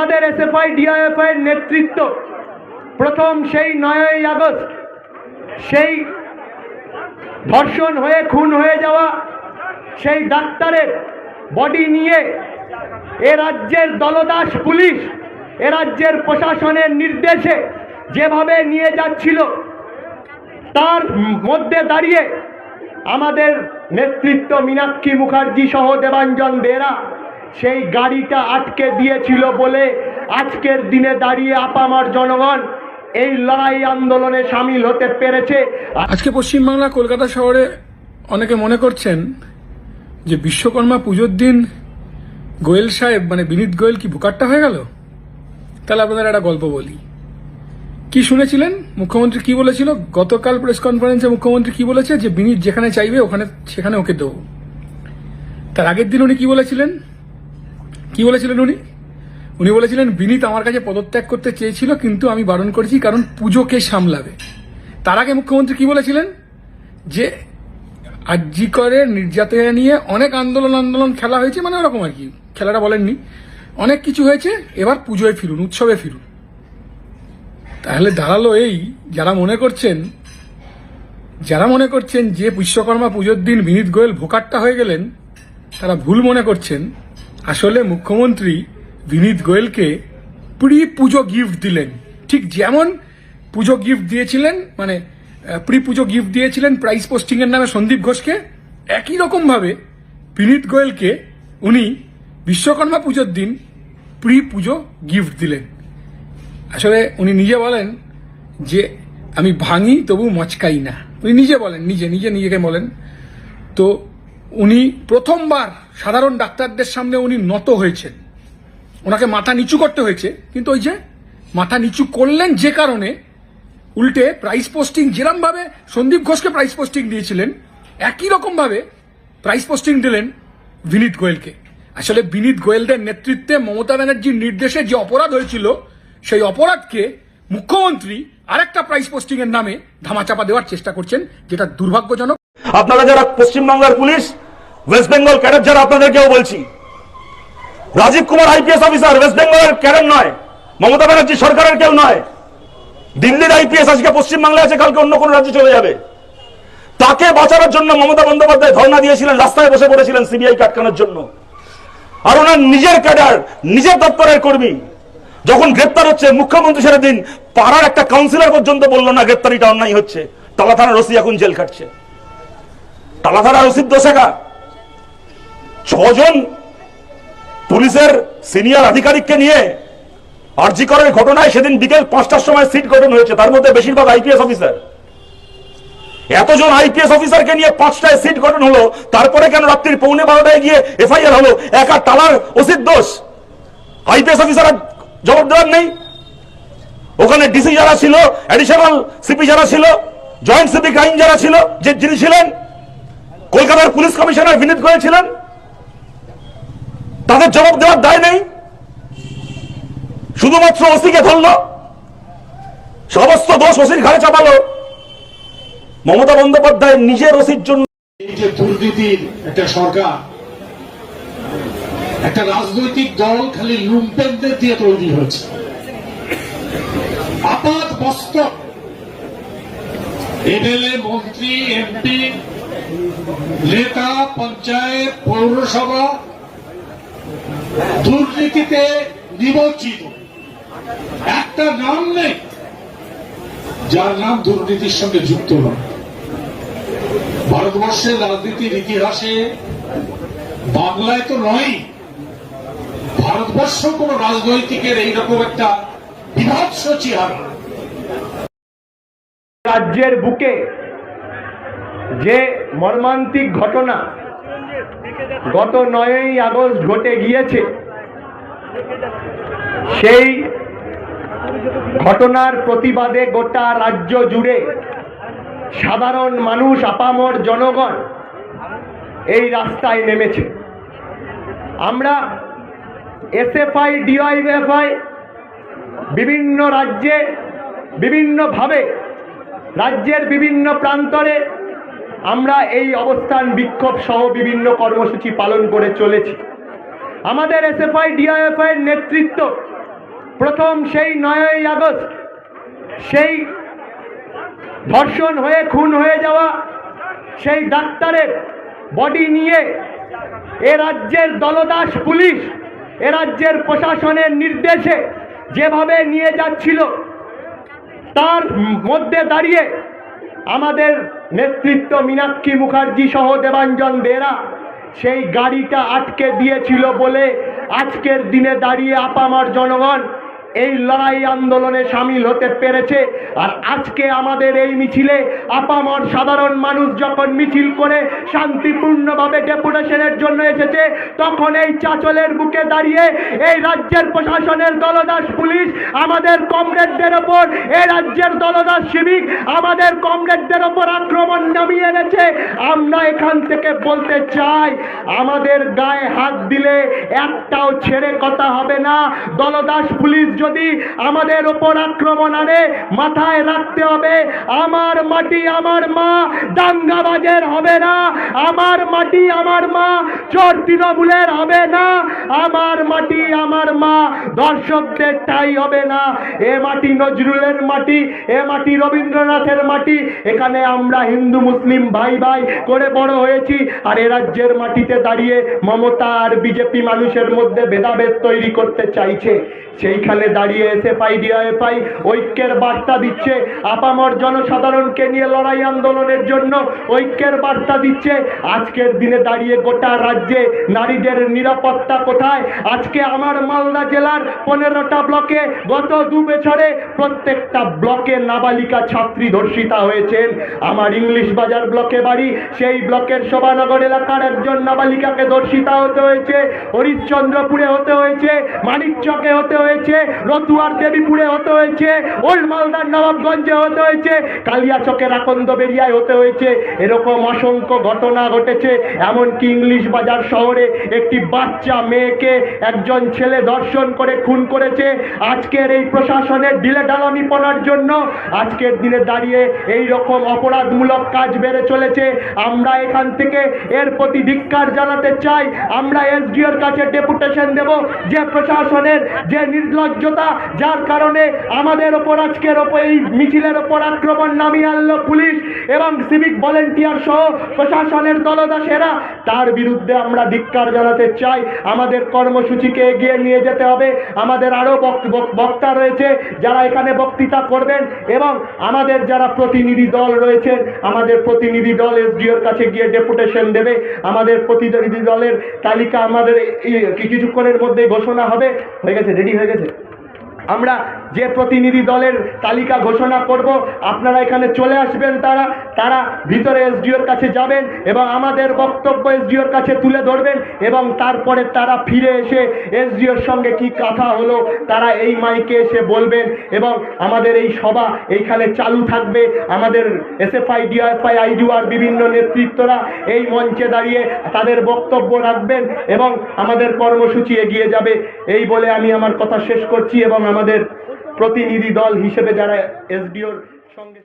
আমাদের SFI DIFI নেতৃত্ব প্রথম সেই নয়ই আগস্ট, সেই ধর্ষণ হয়ে, খুন হয়ে যাওয়া সেই ডাক্তারের বডি নিয়ে এ রাজ্যের দলদাস পুলিশ, এ রাজ্যের প্রশাসনের নির্দেশে যেভাবে নিয়ে যাচ্ছিল, তার মধ্যে দাঁড়িয়ে আমাদের নেতৃত্ব মীনাক্ষী মুখার্জি সহ দেবাঞ্জন বেরা সেই গাড়িটা আটকে দিয়েছিল বলে আজকের দিনে দাঁড়িয়ে আপামার জনগণ এই লড়াই আন্দোলনে সামিল হতে পেরেছে। আজকে পশ্চিমবাংলা কলকাতা শহরে অনেকে মনে করছেন যে বিশ্বকর্মা পুজোর দিন গোয়েল সাহেব মানে বিনীত গোয়েল কি ভুকাট্টা হয়ে গেল? তাহলে আপনাদের একটা গল্প বলি। কি শুনেছিলেন? মুখ্যমন্ত্রী কি বলেছিল? গতকাল প্রেস কনফারেন্সে মুখ্যমন্ত্রী কি বলেছে? যে বিনীত যেখানে চাইবে ওখানে, সেখানে ওকে দেবো। তার আগের দিন উনি কি বলেছিলেন? কি বলেছিলেন উনি? উনি বলেছিলেন, বিনীত আমার কাছে পদত্যাগ করতে চেয়েছিল, কিন্তু আমি বারণ করেছি কারণ পুজোকে সামলাবে। তার আগে মুখ্যমন্ত্রী কি বলেছিলেন? যে আর্জি করে নির্যাতনা নিয়ে অনেক আন্দোলন আন্দোলন খেলা হয়েছে মানে ওরকম আর কি, খেলাটা বলেননি। অনেক কিছু হয়েছে, এবার পুজোয় ফিরুন, উৎসবে ফিরুন। তাহলে দাঁড়াল এই, যারা মনে করছেন, যারা মনে করছেন যে বিশ্বকর্মা পুজোর দিন বিনীত গোয়েল ভোকাট্টা হয়ে গেলেন, তারা ভুল মনে করছেন। আসলে মুখ্যমন্ত্রী বিনীত গোয়েলকে প্রি পুজো গিফট দিলেন। ঠিক যেমন পুজো গিফট দিয়েছিলেন মানে প্রি পুজো গিফট দিয়েছিলেন প্রাইস পোস্টিং এর নামে সন্দীপ ঘোষকে, একই রকম ভাবে বিনীত গোয়েলকে উনি বিশ্বকর্মা পুজোর দিন প্রি পুজো গিফট দিলেন। আসলে উনি নিজে বলেন যে, আমি ভাঙি তবু মচকাই না। উনি নিজে বলেন, নিজে নিজে, নিজেকে বলেন। তো উনি প্রথমবার সাধারণ ডাক্তারদের সামনে উনি নত হয়েছেন। ওনাকে মাথা নিচু করতে হয়েছে। কিন্তু ওই যে মাথা নিচু করলেন যে কারণে উল্টে প্রাইস পোস্টিং যেরম ভাবে সন্দীপ ঘোষকে প্রাইস পোস্টিং দিয়েছিলেন, একই রকম ভাবে প্রাইস পোস্টিং দিলেন বিনীত গোয়েলকে। আসলে বিনীত গোয়েলদের নেতৃত্বে মমতা ব্যানার্জির নির্দেশে যে অপরাধ হয়েছিল, সেই অপরাধকে মুখ্যমন্ত্রী আরেকটা প্রাইস পোস্টিং এর নামে ধামাচাপা দেওয়ার চেষ্টা করছেন, যেটা দুর্ভাগ্যজনক। আপনারা যারা পশ্চিমবাংলার পুলিশ ওয়েস্ট বেঙ্গল ক্যাডার যারা আপনাদেরকেও বলছি। Rajeev Kumar IPS officer west বেঙ্গলের ক্যাডার নয়, মমতা ব্যানার্জি সরকারের কেউ নয়। দিল্লির আইপিএস আজকে পশ্চিমবাংলায় আছে, কালকে অন্য কোনো রাজ্যে চলে যাবে। তাকে বাঁচানোর জন্য মমতা বন্দ্যোপাধ্যায় ধর্ণা দিয়েছিলেন, রাস্তায় বসে পড়েছিলেন সিবিআই আটকানোর জন্য। আর ওনার নিজের ক্যাডার, নিজের দপ্তরের কর্মী, যখন গ্রেপ্তার হচ্ছে, মুখ্যমন্ত্রী সেটা দিন পাড়ার একটা কাউন্সিলর পর্যন্ত বলল, না, গ্রেপ্তারিটা অন্যায় হচ্ছে। টালা থানার ওসি এখন জেল কাটছে টালা থানার দোষেকা ছজন পুলিশের সিনিয়র আধিকারিককে নিয়ে আরজি করার ঘটনায় সেদিন বিকেল পাঁচটার সময় সিট গঠন হয়েছে। তার মধ্যে বেশিরভাগ আইপিএস অফিসার। এতজন আইপিএস অফিসারকে নিয়ে পাঁচটায় সিট গঠন হলো, তারপরে কেন রাত্রির পৌনে বারোটায় গিয়ে এফআইআর হলো? একা টালার ওসির দোষ। আইপিএস অফিসার জবাব দেওয়ার নেই। ওখানে ডিসি যারা ছিল অ্যাডিশনাল সিপি যারা ছিল জয়েন্ট সিপি ক্রাইম যারা ছিল, যে যিনি ছিলেন, কলকাতার পুলিশ কমিশনার বিনীত গোয়েল ছিলেন তাদের জবাব দেওয়ার দায় নেই। শুধুমাত্র ওসিকে ধরলো। সমস্ত দোষ ওসির ঘাড়ে চাপালো। মমতা বন্দ্যোপাধ্যায় নিজের ওসির জন্য দুর্নীতির একটা সরকার, একটা রাজনৈতিক দল খালি লুম্পেনদের দিয়ে তৈরি হয়েছে। আপাত মস্তক এমএলএ মন্ত্রী এমপি নেতা, পঞ্চায়েত, পৌরসভা দুর্নীতিতে নিমজ্জিত। একটা নাম নেই, যার নাম দুর্নীতির সঙ্গে যুক্ত নয়। ভারতবর্ষের রাজনীতির ইতিহাসে বাংলায় তো নয় ভারতবর্ষ কোন রাজনৈতিকের এইরকম একটা বিভৎস চেহারা। রাজ্যের বুকে যে মর্মান্তিক ঘটনা গত নয়ই আগস্ট ঘটে গিয়েছে। সেই ঘটনার প্রতিবাদে গোটা রাজ্য জুড়ে সাধারণ মানুষ, আপামর জনগণ এই রাস্তায় নেমেছে। আমরা এসএফআই, ডিওয়াইএফআই বিভিন্ন রাজ্যে, বিভিন্নভাবে, রাজ্যের বিভিন্ন প্রান্তরে আমরা এই অবস্থান বিক্ষোভ সহ বিভিন্ন কর্মসূচি পালন করে চলেছি। আমাদের এস এফ এসএফআই, ডিআইএফআই এর নেতৃত্ব প্রথম সেই নয়ই আগস্ট সেই ধর্ষণ হয়ে, খুন হয়ে যাওয়া সেই ডাক্তারের বডি নিয়ে এ রাজ্যের দলদাস পুলিশ, এ রাজ্যের প্রশাসনের নির্দেশে যেভাবে নিয়ে যাচ্ছিল, তার মধ্যে দাঁড়িয়ে আমাদের নেতৃত্ব মীনাক্ষী মুখার্জি সহ দেবাঞ্জন বেরা সেই গাড়িটা আটকে দিয়েছিল বলে আজকের দিনে দাঁড়িয়ে আপামার জনগণ এই লড়াই আন্দোলনে সামিল হতে পেরেছে। আর আজকে আমাদের এই মিছিলে আপামর সাধারণ মানুষ যখন মিছিল করে শান্তিপূর্ণভাবে ডেপুটেশনের জন্য এসেছে, তখন এই চাচলের বুকে দাঁড়িয়ে এই রাজ্যের প্রশাসনের দলদাস পুলিশ, আমাদের কমরেডদের ওপর, এই রাজ্যের দলদাস সিভিক, আমাদের কমরেডদের ওপর আক্রমণ নামিয়ে এনেছে। আমরা এখান থেকে বলতে চাই, আমাদের গায়ে হাত দিলে একটাও ছেড়ে কথা হবে না। দলদাস পুলিশ যদি আমাদের ওপর আক্রমণ আনে, মাথায় রাখতে হবে, আমার মাটি আমার মা, দাঙ্গাবাজের হবে না। আমার মাটি আমার মা, চোর তৃণমূলের হবে না। আমার মাটি আমার মা, দর্শকদের ঠাই হবে না। এ মাটি নজরুলের মাটি, এ মাটি রবীন্দ্রনাথের মাটি। এখানে আমরা হিন্দু, মুসলিম ভাই ভাই করে বড় হয়েছি আর এ রাজ্যের মাটিতে দাঁড়িয়ে মমতা আর বিজেপি মানুষের মধ্যে ভেদাভেদ তৈরি করতে চাইছে, সেইখানে দাঁড়িয়ে ডিআইএফআই ঐক্যের বার্তা দিচ্ছে। আপামর জনসাধারণকে নিয়ে লড়াই আন্দোলনের জন্য ঐক্যের বার্তা দিচ্ছে। আজকের দিনে দাঁড়িয়ে গোটা রাজ্যে নারীদের নিরাপত্তা কোথায়? আজকে আমার মালদা জেলার পনেরোটা ব্লকে গত দু বছরে প্রত্যেকটা ব্লকে নাবালিকা ছাত্রী ধর্ষিতা হয়েছেন। আমার ইংলিশ বাজার ব্লকে বাড়ি, সেই ব্লকের শোভানগর এলাকার একজন নাবালিকাকে ধর্ষিতা হতে হয়েছে, হরিশ্চন্দ্রপুরে হতে হয়েছে, মানিকচকে হতে হয়েছে রতুয়ার দেবীপুরে হতে হয়েছে, ওল্ড মালদার নবাবগঞ্জে হতে হয়েছে কালিয়াচকের আকন্দ বেরিয়ায় হতে হয়েছে। এরকম অসংখ্য ঘটনা ঘটেছে, এমনকি ইংলিশ বাজার শহরে একটি বাচ্চা মেয়েকে একজন ছেলে ধর্ষণ করে খুন করেছে। আজকের এই প্রশাসনের ঢিলে ডালামি পড়ার জন্য আজকের দিনে দাঁড়িয়ে এই রকম অপরাধমূলক কাজ বেড়ে চলেছে। আমরা এখান থেকে এর প্রতি ধিক্কার জানাতে চাই। আমরা এসডিওর কাছে ডেপুটেশন দেব। যে প্রশাসনের যে নির্লজ্জতা যার কারণে আমাদের ওপর আজকের ওপর এই মিছিলের ওপর আক্রমণ নামিয়ে আনলো পুলিশ এবং সিভিক ভলেন্টিয়ার সহ প্রশাসনের দলদাসেরা। তার বিরুদ্ধে আমরা ধিক্কার জানাতে চাই। আমাদের কর্মসূচিকে এগিয়ে নিয়ে যেতে হবে। আমাদের আরও বক্তা রয়েছে যারা এখানে বক্তৃতা করবেন এবং আমাদের যারা প্রতিনিধি দল রয়েছেন আমাদের প্রতিনিধি দল এসডিওর কাছে গিয়ে ডেপুটেশন দেবে। আমাদের প্রতিনিধি দলের তালিকা আমাদের কিছুক্ষণের মধ্যে ঘোষণা হবে। হয়ে গেছে রেডি হয়ে গেছে? আমরা যে প্রতিনিধি দলের তালিকা ঘোষণা করব, আপনারা এখানে চলে আসবেন তারা তারা ভিতরে এসডিওর কাছে যাবেন এবং আমাদের বক্তব্য এসডিওর কাছে তুলে ধরবেন এবং তারপরে তারা ফিরে এসে এসডিওর সঙ্গে কি কথা হলো, তারা এই মাইকে এসে বলবেন এবং আমাদের এই সভা এইখানে চালু থাকবে। আমাদের এসএফআই ডিআইএফআই আইডিওয়ার বিভিন্ন নেতৃত্বরা এই মঞ্চে দাঁড়িয়ে তাদের বক্তব্য রাখবেন এবং আমাদের কর্মসূচি এগিয়ে যাবে। এই বলে আমি আমার কথা শেষ করছি এবং আমাদের প্রতিনিধি দল হিসেবে যারা এসডিওর সঙ্গে